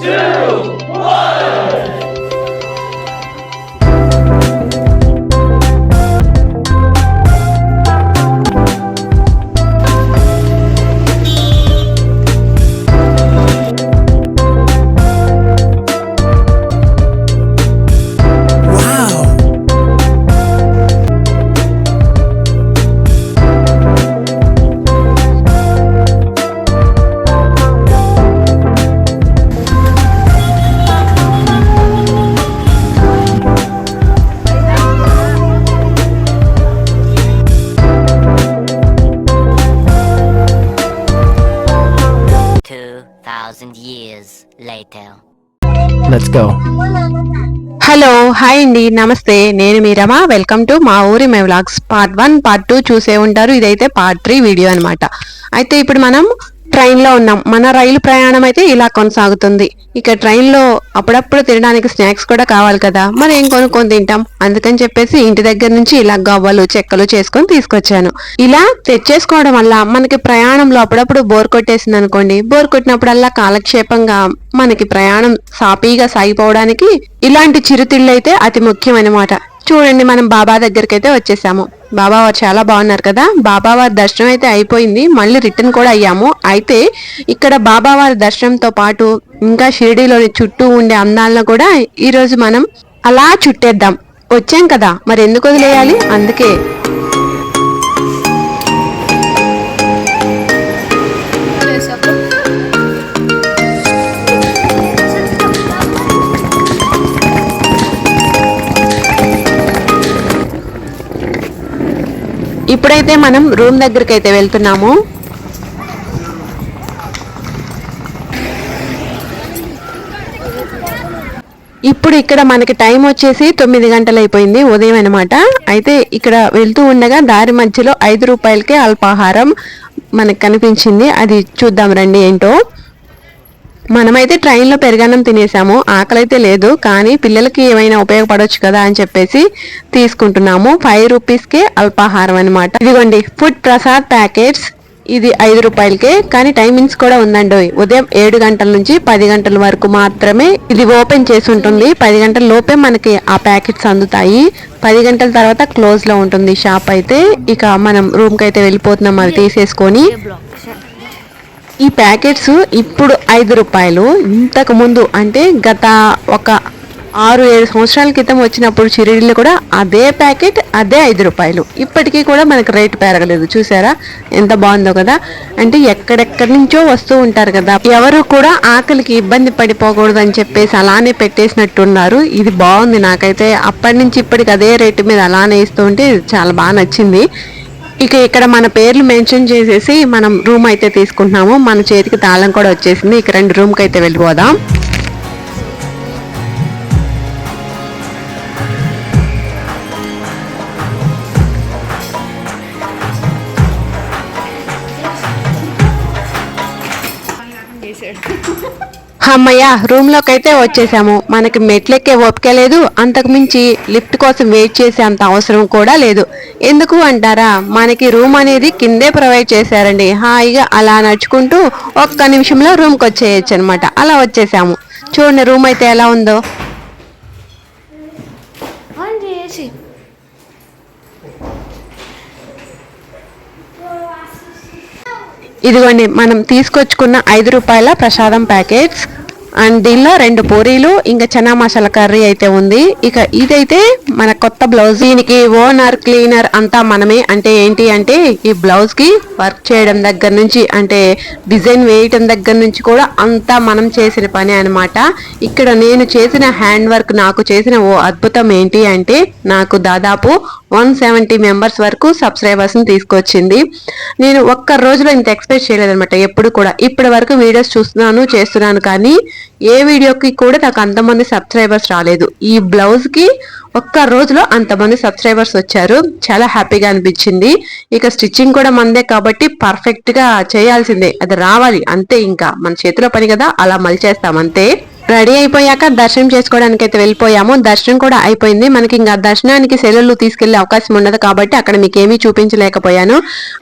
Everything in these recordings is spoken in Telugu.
Two thousand years later. Let's go. Hello hi అండి నమస్తే. నేను మీ రమ. వెల్కమ్ టు మా ఊరి my vlogs. Part one part two చూసే ఉంటారు. ఇదైతే పార్ట్ త్రీ వీడియో అన్నమాట. అయితే ఇప్పుడు మనం ట్రైన్లో ఉన్నాం. మన రైలు ప్రయాణం అయితే ఇలా కొనసాగుతుంది. ఇక ట్రైన్లో అప్పుడప్పుడు తినడానికి స్నాక్స్ కూడా కావాలి కదా. మరి ఏం కొనుక్కొని తింటాం? అందుకని చెప్పేసి ఇంటి దగ్గర నుంచి ఇలా గవ్వలు చెక్కలు చేసుకొని తీసుకొచ్చాను. ఇలా తెచ్చేసుకోవడం వల్ల మనకి ప్రయాణంలో అప్పుడప్పుడు బోర్ కొట్టేసింది అనుకోండి. బోర్ కొట్టినప్పుడల్లా కాలక్షేపంగా మనకి ప్రయాణం సాపీగా సాగిపోవడానికి ఇలాంటి చిరుతిళ్ళు అయితే అతి ముఖ్యమన్నమాట చూడండి మనం బాబా దగ్గరికి అయితే వచ్చేసాము. బాబా వారు చాలా బాగున్నారు కదా? బాబా వారి దర్శనం అయితే అయిపోయింది. మళ్ళీ రిటర్న్ కూడా అయ్యాము. అయితే ఇక్కడ బాబా వారి దర్శనంతో పాటు ఇంకా షిరిడీలోని చుట్టూ ఉండే అందాలను కూడా ఈరోజు మనం అలా చుట్టేద్దాం. వచ్చాం కదా? మరి ఎందుకు వదిలేయాలి? అందుకే ఇప్పుడైతే మనం రూమ్ దగ్గరికి అయితే వెళ్తున్నాము. ఇప్పుడు ఇక్కడ మనకి టైం వచ్చేసి తొమ్మిది గంటలు అయిపోయింది ఉదయం అనమాట అయితే ఇక్కడ వెళ్తూ ఉండగా దారి మధ్యలో ఐదు రూపాయలకే అల్పాహారం మనకు కనిపించింది. అది చూద్దాం రండి ఏంటో. మనమైతే ట్రైన్లో పెరగన్నం తినేసాము ఆకలి అయితే లేదు కానీ పిల్లలకి ఏమైనా ఉపయోగపడవచ్చు కదా అని చెప్పేసి తీసుకుంటున్నాము. ఫైవ్ రూపీస్కే అల్పాహారం అనమాట ఇదిగోండి ఫుడ్ ప్రసాద్ ప్యాకెట్స్. ఇది ఐదు రూపాయలకే కానీ టైమింగ్స్ కూడా ఉందండి. ఉదయం ఏడు గంటల నుంచి పది గంటల వరకు మాత్రమే ఇది ఓపెన్ చేసి ఉంటుంది. పది గంటల లోపే మనకి ఆ ప్యాకెట్స్ అందుతాయి. పది గంటల తర్వాత క్లోజ్లో ఉంటుంది షాప్ అయితే. ఇక మనం రూమ్కి అయితే వెళ్ళిపోతున్నాం అది తీసేసుకొని. ఈ ప్యాకెట్స్ ఇప్పుడు ఐదు రూపాయలు. ఇంతకు ముందు అంటే గత ఒక ఆరు ఏడు సంవత్సరాల క్రితం వచ్చినప్పుడు చిరుడిలు కూడా అదే ప్యాకెట్ అదే ఐదు రూపాయలు. ఇప్పటికీ కూడా మనకు రేటు పెరగలేదు. చూసారా? ఎంత బాగుందో కదా? అంటే ఎక్కడెక్కడి నుంచో వస్తూ ఉంటారు కదా. ఎవరు కూడా ఆకలికి ఇబ్బంది పడిపోకూడదు అని చెప్పేసి అలానే పెట్టేసినట్టున్నారు. ఇది బాగుంది నాకైతే. అప్పటి నుంచి ఇప్పటికి అదే రేటు మీద అలానే ఇస్తూ ఉంటే చాలా బాగా నచ్చింది. ఇక ఇక్కడ మన పేర్లు మెన్షన్ చేసేసి మనం రూమ్ అయితే తీసుకుంటున్నాము. మన చేతికి తాళం కూడా వచ్చేసింది. ఇక రెండు రూమ్కి అయితే వెళ్ళిపోదాం. అమ్మయ్య రూమ్లోకి అయితే వచ్చేసాము. మనకి మెట్లెక్కే ఓపిక లేదు. అంతకు మించి లిఫ్ట్ కోసం వెయిట్ చేసే అంత అవసరం కూడా లేదు. ఎందుకు అంటారా? మనకి రూమ్ అనేది కిందే ప్రొవైడ్ చేశారండి. హాయిగా అలా నడుచుకుంటూ ఒక్క నిమిషంలో రూమ్కి వచ్చేయచ్చు అనమాట అలా వచ్చేసాము. చూడండి రూమ్ అయితే ఎలా ఉందో. ఇదిగోండి మనం తీసుకొచ్చుకున్న ఐదు రూపాయల ప్రసాదం ప్యాకెట్స్. అండ్ దీనిలో రెండు పూరీలు ఇంకా చనా మసాలా కర్రీ అయితే ఉంది. ఇక ఇదైతే మన కొత్త బ్లౌజ్. దీనికి ఓనర్ క్లీనర్ అంతా మనమే. అంటే ఏంటి అంటే ఈ బ్లౌజ్కి వర్క్ చేయడం దగ్గర నుంచి అంటే డిజైన్ వేయటం దగ్గర నుంచి కూడా అంతా మనం చేసిన పని అనమాట ఇక్కడ నేను చేసిన హ్యాండ్ వర్క్ నాకు చేసిన ఓ అద్భుతం ఏంటి అంటే నాకు దాదాపు వన్ సెవెంటీ మెంబర్స్ వరకు సబ్స్క్రైబర్స్ని తీసుకొచ్చింది. నేను ఒక్క రోజులో ఇంత ఎక్స్పెక్ట్ చేయలేదన్నమాట. ఎప్పుడు కూడా. ఇప్పటి వరకు వీడియోస్ చూస్తున్నాను చేస్తున్నాను కానీ ఏ వీడియోకి కూడా నాకు అంతమంది సబ్స్క్రైబర్స్ రాలేదు. ఈ బ్లౌజ్కి ఒక్క రోజులో అంతమంది సబ్స్క్రైబర్స్ వచ్చారు. చాలా హ్యాపీగా అనిపించింది. ఇక స్టిచ్చింగ్ కూడా మందే కాబట్టి పర్ఫెక్ట్గా చేయాల్సిందే. అది రావాలి. అంతే ఇంకా. మన చేతిలో పని కదా. అలా మలిచేస్తాం. అంతే. రెడీ అయిపోయాక దర్శనం చేసుకోవడానికి అయితే వెళ్ళిపోయాము. దర్శనం కూడా అయిపోయింది. మనకి ఇంకా దర్శనానికి సెలవులు తీసుకెళ్ళే అవకాశం ఉండదు కాబట్టి అక్కడ మీకు ఏమీ చూపించలేకపోయాను.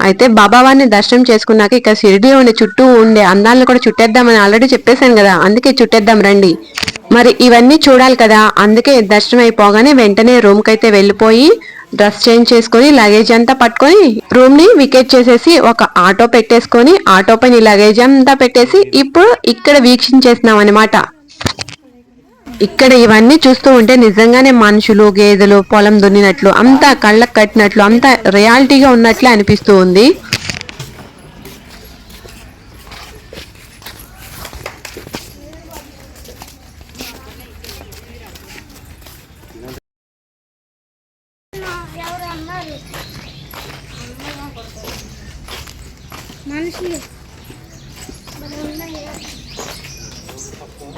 అయితే బాబావారిని దర్శనం చేసుకున్నాక ఇక్కడ షిరిడి ఉండే చుట్టూ ఉండే అందాలను కూడా చుట్టేద్దామని ఆల్రెడీ చెప్పేశాను కదా. అందుకే చుట్టేద్దాం రండి. మరి ఇవన్నీ చూడాలి కదా. అందుకే దర్శనం అయిపోగానే వెంటనే రూమ్కి అయితే వెళ్ళిపోయి డ్రెస్ చేంజ్ చేసుకొని లగేజ్ అంతా పట్టుకొని రూమ్ని వికెట్ చేసేసి ఒక ఆటో పెట్టేసుకొని ఆటో పైన లగేజ్ అంతా పెట్టేసి ఇప్పుడు ఇక్కడ వీక్షించేసినాం అనమాట ఇక్కడ ఇవన్నీ చూస్తూ ఉంటే నిజంగానే మనుషులు గేదెలు పొలం దున్నినట్లు అంతా కళ్ళకు కట్టినట్లు అంతా రియాలిటీగా ఉన్నట్లే అనిపిస్తూ ఉంది. మనుషులు. Nossa, tá bom.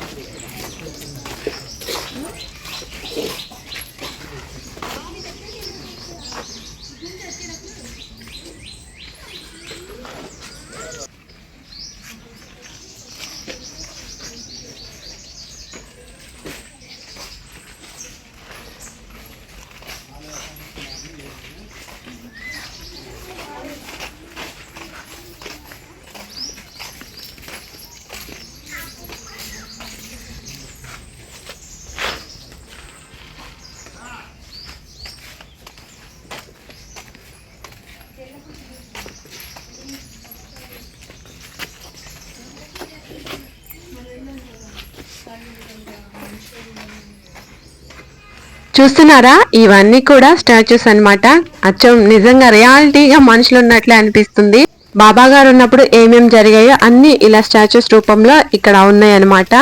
చూస్తున్నారా? ఇవన్నీ కూడా స్టాచ్యూస్ అన్నమాట. అచ్చం నిజంగా రియాలిటీగా మనుషులు ఉన్నట్లే అనిపిస్తుంది. బాబా గారు ఉన్నప్పుడు ఏమేం జరిగాయో అన్ని ఇలా స్టాచ్యూస్ రూపంలో ఇక్కడ ఉన్నాయన్నమాట.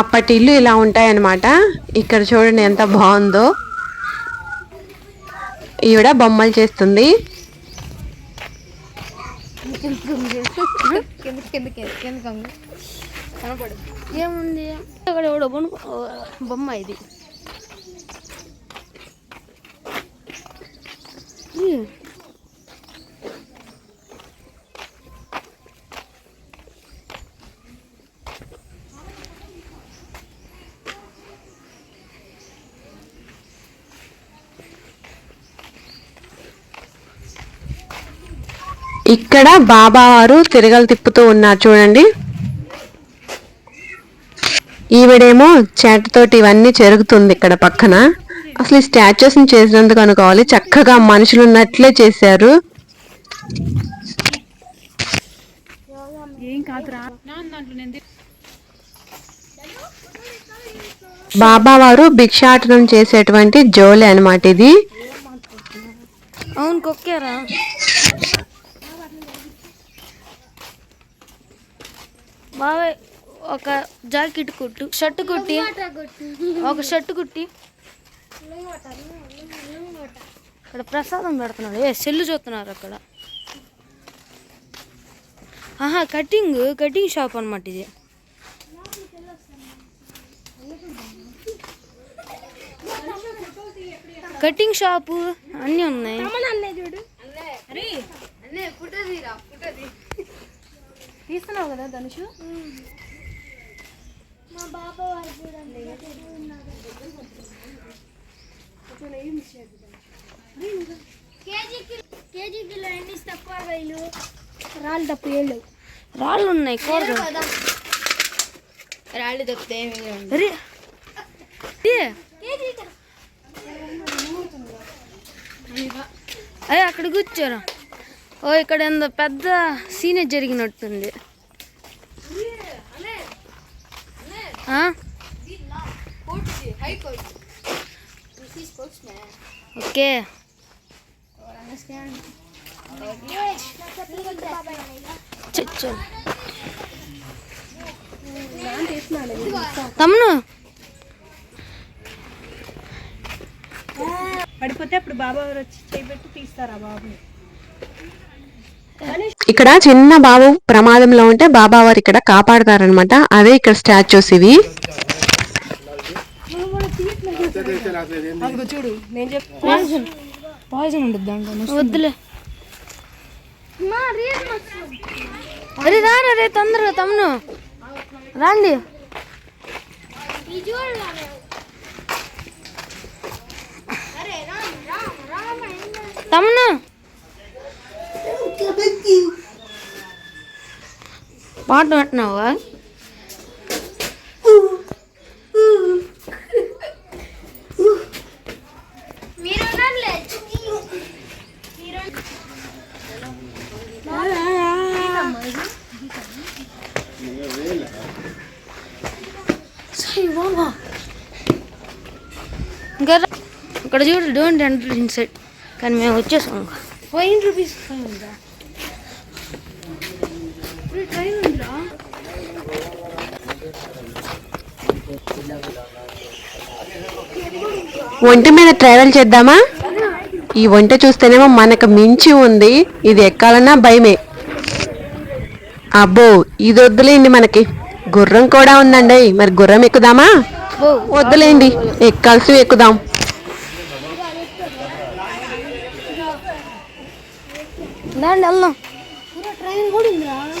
అప్పటి ఇల్లు ఇలా ఉంటాయన్నమాట. ఇక్కడ చూడండి ఎంత బాగుందో. ఈవిడ బొమ్మలు చేస్తుంది. ఏముంది? అక్కడ ఎవడో బొమ్మ బొమ్మ ఇది ఇక్కడ బాబా వారు తిరగలు తిప్పుతూ ఉన్నారు చూడండి. ఈవిడేమో చేటతోటి ఇవన్నీ జరుగుతుంది ఇక్కడ పక్కన. అసలు ఈ స్టాచ్యూస్ని చేసినందుకు అనుకోవాలి. చక్కగా మనుషులు ఉన్నట్లే చేశారు బాబా వారు భిక్షాటనం చేసేటువంటి జోలి అన్నమాట ఇది. అవును బాబాయ్ ఒక జాకెట్ కుట్టు. షర్ట్ కుట్టి. ఒక షర్ట్ కుట్టి. ఇక్కడ ప్రసాదం పెడుతున్నాడు. ఏ సెల్లు చూస్తున్నారు అక్కడ. ఆహా కటింగ్ కటింగ్ షాప్ అనమాట ఇది. కటింగ్ షాపు అన్నీ ఉన్నాయి. తీస్తున్నావు కదా ధనుషు? మా బాబా కేజీ కిలో ఎన్ని రాళ్ళు తప్పు ఏళ్ళు రాళ్ళు ఉన్నాయి కూరగాయలు. రాళ్ళు తప్పితే ఏమీ కేజీ అయ్య అక్కడ కూర్చోరా. ఓ ఇక్కడ ఏందో పెద్ద సీన్ జరిగినట్టుంది. ఆ? ఓకే. చ- తమ్మును పడిపోతే అప్పుడు బాబా వారు వచ్చి చేయబెట్టి తీస్తారా బాబుని? ఇక్కడ చిన్న బాబు ప్రమాదంలో ఉంటే బాబా వారు ఇక్కడ కాపాడతారనమాట అదే ఇక్కడ స్టాచ్యూస్ ఇవి. చూడు నేను చెప్పి పాయిజన్ పాయిజన్ ఉంటుంది దాంట్లో వద్దులే. మా రీల్ అరే రారా రే తొందరగా తమ్మును రాండి. తమ్మును పాట పెట్టినావా? ఇంకా ఇక్కడ చూడు డోంట్ ఎంటర్ ఇన్సైడ్ కానీ మేము వచ్చేసాం ఇంకా. ఫైవ్ రూపీస్ ఫైవ్ ఉందా ట్రైన్ ఉందిరా ఒంటి మీద ట్రావెల్ చేద్దామా? ఈ వంట చూస్తేనేమో మనకు మించి ఉంది. ఇది ఎక్కాలన్నా భయమే. అబ్బో ఇది వద్దులేండి మనకి. గుర్రం కూడా ఉందండి. మరి గుర్రం ఎక్కుదామా? వద్దులేండి. ఎక్కాల్సి ఎక్కుదాం.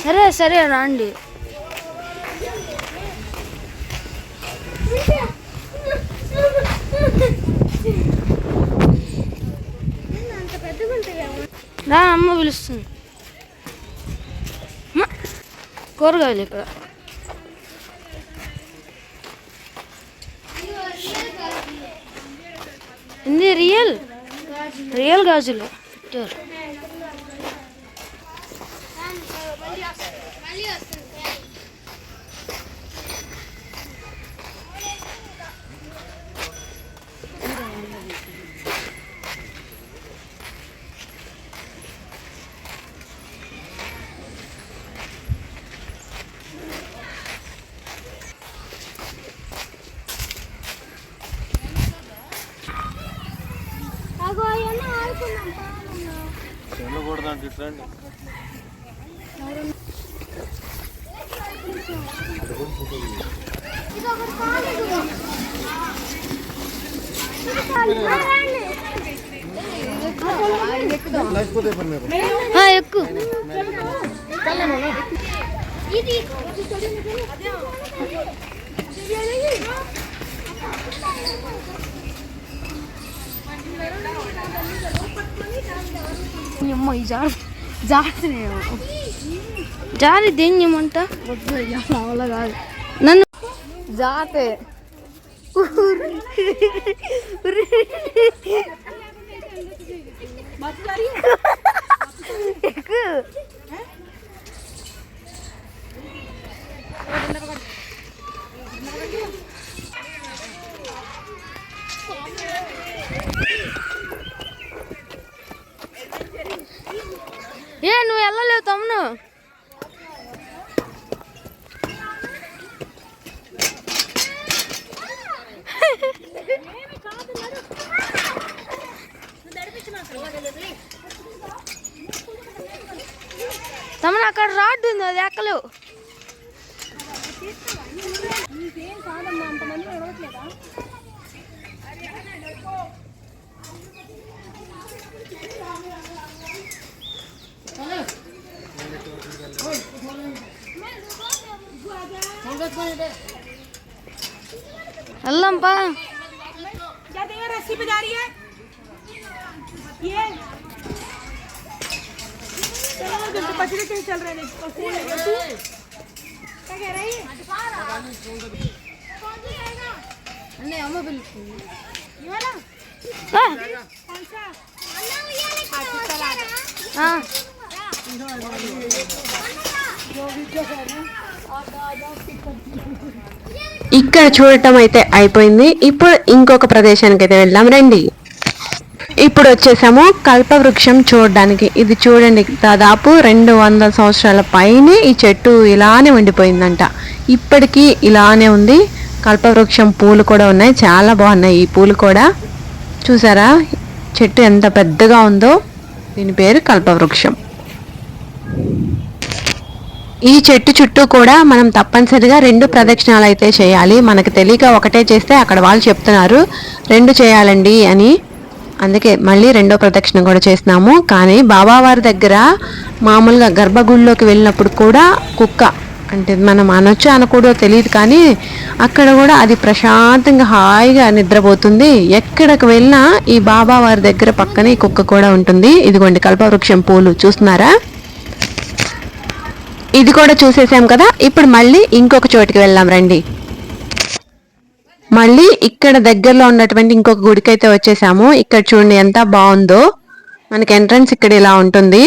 సరే సరే రాండి. రా అమ్మ పిలుస్తుంది. కూరగాయలు ఇక్కడ. ఇది రియల్? రియల్ గాజులు పెట్టారు. అవన్నీ ఆడుకున్నాం ఆ, ఎక్కు ఇది అమ్మ ఈ జారి జారి జారి దేన్యమంట? వద్దు అయ్యా మామూలుగా కాదు. నన్ను జాతే. ఎక్కు. ఏ నువ్వు వెళ్ళలేవు తమ్మును తమ్ముడు అక్కడ రాడ్డు ఉంది అది ఎక్కలేవు. எல்லாம்ப்பா रेसिपी जा रही है ये चलो पचड़े कहीं चल रहे हैं क्या कह रही नहीं हम बिल्कुल ये वाला कौन सा हाँ ఇక్కడ చూడటం అయితే అయిపోయింది. ఇప్పుడు ఇంకొక ప్రదేశానికి అయితే వెళ్దాం. రండి. ఇప్పుడు వచ్చేసాము కల్పవృక్షం చూడడానికి. ఇది చూడండి దాదాపు రెండు వందల సంవత్సరాల పైనే ఈ చెట్టు ఇలానే ఉండిపోయిందంట. ఇప్పటికీ ఇలానే ఉంది. కల్పవృక్షం పూలు కూడా ఉన్నాయి. చాలా బాగున్నాయి ఈ పూలు కూడా. చూసారా? చెట్టు ఎంత పెద్దగా ఉందో. దీని పేరు కల్పవృక్షం. ఈ చెట్టు చుట్టూ కూడా మనం తప్పనిసరిగా రెండు ప్రదక్షిణాలు అయితే చేయాలి. మనకు తెలియక ఒకటే చేస్తే అక్కడ వాళ్ళు చెప్తున్నారు రెండు చేయాలండి అని. అందుకే మళ్ళీ రెండో ప్రదక్షిణ కూడా చేస్తున్నాము. కానీ బాబావారి దగ్గర మామూలుగా గర్భగుడిలోకి వెళ్ళినప్పుడు కూడా కుక్క అంటే మనం అనొచ్చు అనకూడదో తెలియదు కానీ అక్కడ కూడా అది ప్రశాంతంగా హాయిగా నిద్రపోతుంది. ఎక్కడికి వెళ్ళినా ఈ బాబావారి దగ్గర పక్కనే కుక్క కూడా ఉంటుంది. ఇదిగోండి కల్పవృక్షం పూలు చూస్తున్నారా? ఇది కూడా చూసేసాం కదా. ఇప్పుడు మళ్ళీ ఇంకొక చోటికి వెళ్దాం రండి. మళ్ళీ ఇక్కడ దగ్గరలో ఉన్నటువంటి ఇంకొక గుడికి అయితే వచ్చేసాము. ఇక్కడ చూడండి ఎంత బాగుందో. మనకి ఎంట్రన్స్ ఇక్కడ ఇలా ఉంటుంది.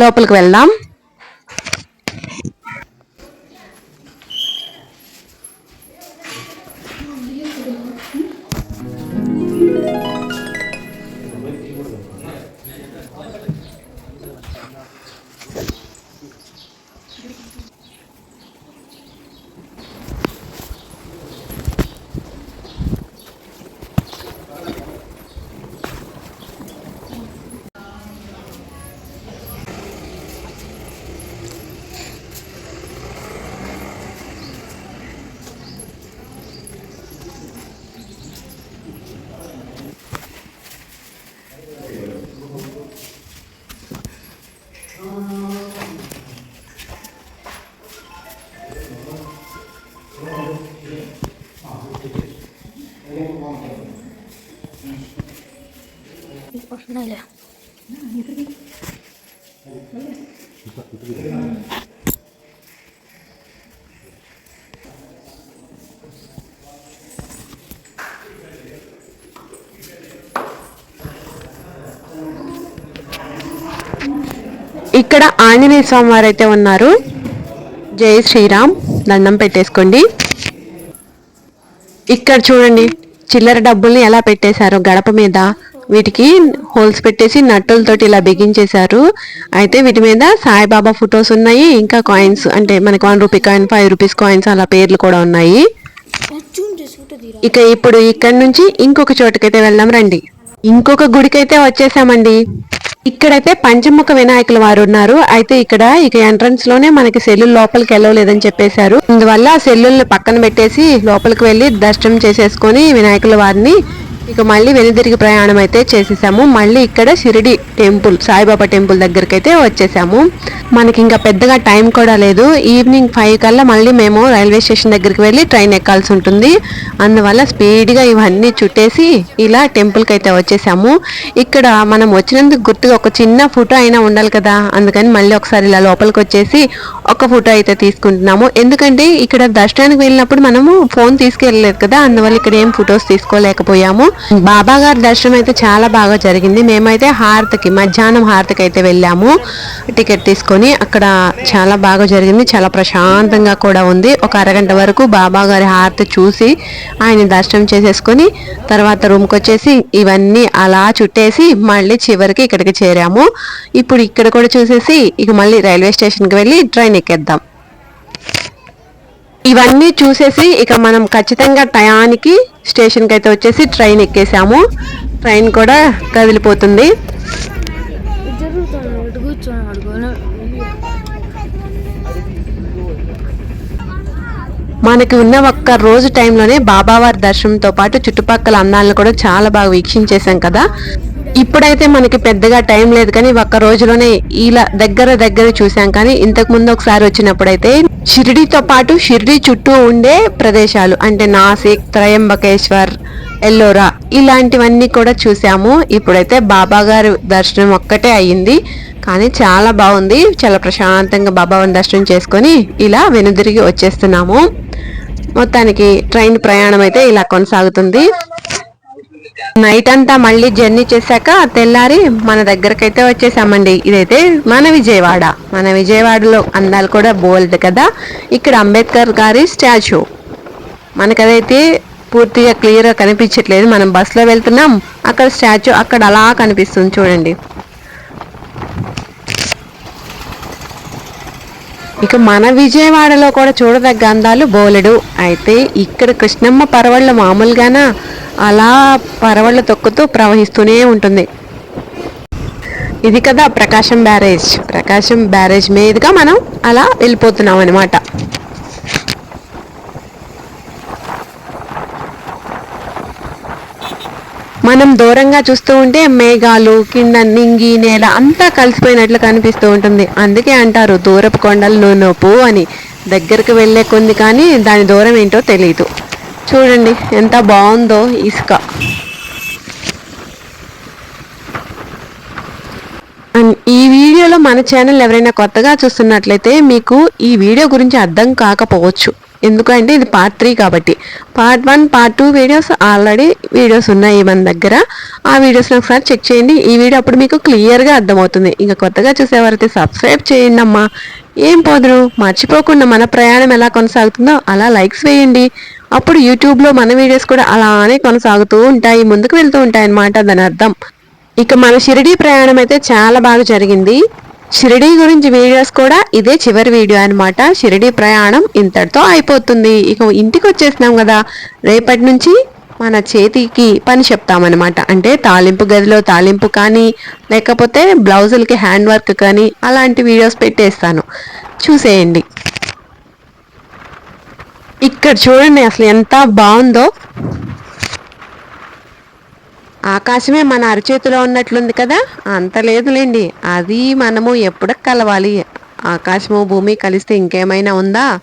లోపలికి వెళ్దాం. వస్తున్నాయిలే ఇక్కడ ఆంజనేయ స్వామి వారు అయితే ఉన్నారు. జై శ్రీరామ్. దండం పెట్టేసుకోండి. ఇక్కడ చూడండి. చిల్లర డబ్బుల్ని ఎలా పెట్టేశారు గడప మీద వీటికి హోల్స్ పెట్టేసి నట్టులతోటి ఇలా బిగించేశారు. అయితే వీటి మీద సాయిబాబా ఫొటోస్ ఉన్నాయి ఇంకా కాయిన్స్ అంటే మనకి one rupee coin five rupees coins అలా పేర్లు కూడా ఉన్నాయి. ఇక ఇప్పుడు ఇక్కడ నుంచి ఇంకొక చోటుకైతే వెళ్దాం రండి. ఇంకొక గుడికైతే వచ్చేసామండి. ఇక్కడైతే పంచముఖ వినాయకుల వారు ఉన్నారు అయితే ఇక్కడ ఇక ఎంట్రన్స్లోనే మనకి సెల్లు లోపలికి వెళ్ళలేదని చెప్పేశారు. అందువల్ల సెల్లుల్ని పక్కన పెట్టేసి లోపలికి వెళ్ళి దర్శనం చేసేసుకొని వినాయకుల వారిని ఇక మళ్ళీ వెనుదిరిగి ప్రయాణం అయితే చేసేసాము. మళ్ళీ ఇక్కడ షిరిడి టెంపుల్ సాయిబాబా టెంపుల్ దగ్గరికి అయితే వచ్చేసాము. మనకి ఇంకా పెద్దగా టైం కూడా లేదు. ఈవినింగ్ ఫైవ్ కల్లా మళ్ళీ మేము రైల్వే స్టేషన్ దగ్గరికి వెళ్ళి ట్రైన్ ఎక్కాల్సి ఉంటుంది. అందువల్ల స్పీడ్గా ఇవన్నీ చుట్టేసి ఇలా టెంపుల్కి అయితే వచ్చేసాము. ఇక్కడ మనం వచ్చినందుకు గుర్తుగా ఒక చిన్న ఫోటో అయినా ఉండాలి కదా? అందుకని మళ్ళీ ఒకసారి ఇలా లోపలికి వచ్చేసి ఒక ఫోటో అయితే తీసుకుంటున్నాము. ఎందుకంటే ఇక్కడ దర్శనానికి వెళ్ళినప్పుడు మనము ఫోన్ తీసుకెళ్ళలేదు కదా? అందువల్ల ఇక్కడ ఏం ఫొటోస్ తీసుకోలేకపోయాము. బాబా గారి దర్శనం అయితే చాలా బాగా జరిగింది. మేమైతే హారతికి మధ్యాహ్నం హారతికి అయితే వెళ్ళాము. టికెట్ తీసుకొని అక్కడ చాలా బాగా జరిగింది. చాలా ప్రశాంతంగా కూడా ఉంది. ఒక అరగంట వరకు బాబా గారి హారతి చూసి ఆయన దర్శనం చేసేసుకొని తర్వాత రూమ్కి వచ్చేసి ఇవన్నీ అలా చుట్టేసి మళ్ళీ చివరికి ఇక్కడికి చేరాము. ఇప్పుడు ఇక్కడ కూడా చూసేసి ఇక మళ్ళీ రైల్వే స్టేషన్కి వెళ్ళి ట్రైన్ ఎక్కేద్దాం. ఇవన్నీ చూసేసి ఇక మనం ఖచ్చితంగా టయానికి స్టేషన్కి అయితే వచ్చేసి ట్రైన్ ఎక్కేసాము. ట్రైన్ కూడా కదిలిపోతుంది. మనకి ఉన్న ఒక్క రోజు టైంలోనే బాబావారి దర్శనంతో పాటు చుట్టుపక్కల అందాలను కూడా చాలా బాగా వీక్షించేసాం కదా. ఇప్పుడైతే మనకి పెద్దగా టైం లేదు కానీ ఒక్క రోజులోనే ఇలా దగ్గర దగ్గర చూసాం కానీ ఇంతకు ముందు ఒకసారి వచ్చినప్పుడైతే షిరిడితో పాటు షిరిడి చుట్టూ ఉండే ప్రదేశాలు అంటే నాసిక్ త్రయంబకేశ్వర్ ఎల్లోరా ఇలాంటివన్నీ కూడా చూసాము ఇప్పుడైతే బాబా గారి దర్శనం ఒక్కటే అయ్యింది. కానీ చాలా బాగుంది. చాలా ప్రశాంతంగా బాబావారిని దర్శనం చేసుకొని ఇలా వెనుదిరిగి వచ్చేస్తున్నాము. మొత్తానికి ట్రైన్ ప్రయాణం అయితే ఇలా కొనసాగుతుంది. నైట్ అంతా మళ్ళీ జర్నీ చేశాక తెల్లారి మన దగ్గరకైతే వచ్చేసామండి. ఇదైతే మన విజయవాడ. మన విజయవాడలో అందాలు కూడా బోల్డ్ కదా. ఇక్కడ అంబేద్కర్ గారి స్టాచ్యూ. మనకదైతే పూర్తిగా క్లియర్గా కనిపించట్లేదు. మనం బస్సులో వెళ్తున్నాం. అక్కడ స్టాచ్యూ అక్కడ అలా కనిపిస్తుంది చూడండి. ఇక మన విజయవాడలో కూడా చూడదగ్గ అందాలు బోలెడు. అయితే ఇక్కడ కృష్ణమ్మ పరవళ్ళ మామూలుగానా? అలా పరవళ్ళు తొక్కుతూ ప్రవహిస్తూనే ఉంటుంది. ఇది కదా ప్రకాశం బ్యారేజ్. ప్రకాశం బ్యారేజ్ మీదుగా మనం అలా వెళ్ళిపోతున్నాం అనమాట మనం దూరంగా చూస్తూ ఉంటే మేఘాలు కింద నింగి నేల అంతా కలిసిపోయినట్లు కనిపిస్తూ ఉంటుంది. అందుకే అంటారు దూరపు కొండలు నొప్పు అని. దగ్గరికి వెళ్ళే కొంది కానీ దాని దూరం ఏంటో తెలియదు చూడండి ఎంత బాగుందో ఇసుక. అండ్ ఈ వీడియోలో మన ఛానల్ ఎవరైనా కొత్తగా చూస్తున్నట్లయితే మీకు ఈ వీడియో గురించి అర్థం కాకపోవచ్చు. ఎందుకంటే ఇది పార్ట్ త్రీ కాబట్టి. Part one part two videos already videos ఉన్నాయి మన దగ్గర. ఆ వీడియోస్ని ఒకసారి చెక్ చేయండి. ఈ వీడియో అప్పుడు మీకు క్లియర్గా అర్థమవుతుంది. ఇంకా కొత్తగా చూసేవారైతే సబ్స్క్రైబ్ చేయండి అమ్మా. ఏం పోదురు? మర్చిపోకుండా మన ప్రయాణం ఎలా కొనసాగుతుందో అలా లైక్స్ వేయండి. అప్పుడు యూట్యూబ్లో మన వీడియోస్ కూడా అలానే కొనసాగుతూ ఉంటాయి ముందుకు వెళ్తూ ఉంటాయి అన్నమాట దాని అర్థం. ఇక మన షిరిడి ప్రయాణం అయితే చాలా బాగా జరిగింది. షిరిడి గురించి వీడియోస్ కూడా ఇదే చివరి వీడియో అనమాట షిరిడి ప్రయాణం ఇంతటితో అయిపోతుంది. ఇక ఇంటికి వచ్చేసినాం కదా. రేపటి నుంచి మన చేతికి పని చెప్తామన్నమాట. అంటే తాలింపు గదిలో తాలింపు కానీ లేకపోతే బ్లౌజులకి హ్యాండ్ వర్క్ కానీ అలాంటి వీడియోస్ పెట్టేస్తాను. చూసేయండి. ఇక్కడ చూడండి అసలు ఎంత బాగుందో. ఆకాశమే మన అరచేతిలో ఉన్నట్లుంది కదా? అంత లేదులేండి. అది మనము ఎప్పుడు కలవాలి? ఆకాశము భూమి కలిస్తే ఇంకేమైనా ఉందా?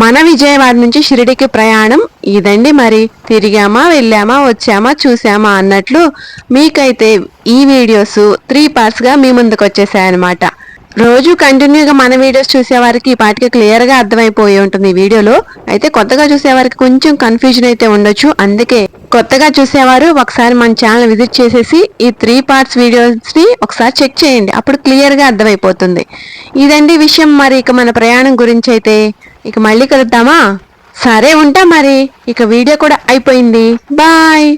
మన విజయవాడ నుంచి షిరిడికి ప్రయాణం ఇదండి మరి. తిరిగామా వెళ్ళామా వచ్చామా చూసామా అన్నట్లు మీకైతే ఈ వీడియోస్ త్రీ పార్ట్స్గా మీ ముందుకు వచ్చేసాయన్నమాట. రోజు కంటిన్యూగా మన వీడియోస్ చూసేవారికి ఈ పాటికి క్లియర్గా అర్థమైపోయి ఉంటుంది ఈ వీడియోలో. అయితే కొత్తగా చూసేవారికి కొంచెం కన్ఫ్యూజన్ అయితే ఉండొచ్చు. అందుకే కొత్తగా చూసేవారు ఒకసారి మన ఛానల్ విజిట్ చేసేసి ఈ త్రీ పార్ట్స్ వీడియోస్ని ఒకసారి చెక్ చేయండి. అప్పుడు క్లియర్గా అర్థమైపోతుంది. ఇదండి విషయం మరి ఇక మన ప్రయాణం గురించి అయితే ఇక మళ్ళీ కలుద్దామా? సరే ఉంటా మరి. ఇక వీడియో కూడా అయిపోయింది. బాయ్